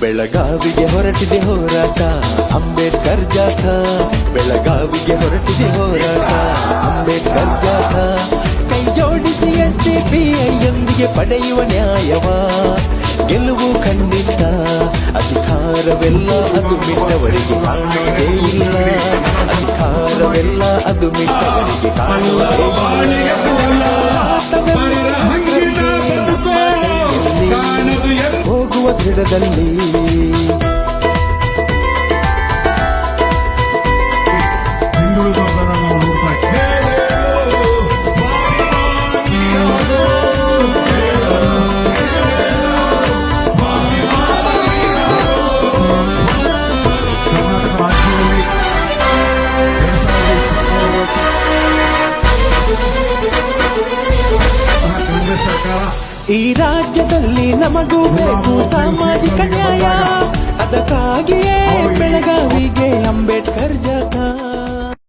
ಬೆಳಗಾವಿಗೆ ಹೊರಟಿದೆ ಹೋರಾಟ. ಅಂಬೇಡ್ಕರ್ ಜಾಥ, ಬೆಳಗಾವಿಗೆ ಹೊರಟಿದೆ ಹೋರಾಟ. ಅಂಬೇಡ್ಕರ್ ಜಾಥ, ಕೈ ಜೋಡಿಸಿ ಎಸ್ಟಿ ಪಿಐಯೊಂದಿಗೆ ಪಡೆಯುವ ನ್ಯಾಯವ. ಗೆಲುವು ಖಂಡಿತ, ಅಧಿಕಾರವೆಲ್ಲ ಅದು ಮಿಟ್ಟವರಿಗೆ ಕಾಣುವುದೇ ಇಲ್ಲ. ಅಧಿಕಾರವೆಲ್ಲ ಅದು ಮಿಟ್ಟವರಿಗೆ ಕಾಣುವುದೇ ಇಲ್ಲ. ಕಾಂಗ್ರೆಸ್ ಸರ್ಕಾರ ಈ ರಾಜ್ಯದಲ್ಲಿ ನಮಗೂ ಬೇಕು ಸಾಮಾಜಿಕ ನ್ಯಾಯ. ಅದಕ್ಕಾಗಿಯೇ ಬೆಳಗಾವಿಗೆ ಜಾಥಾ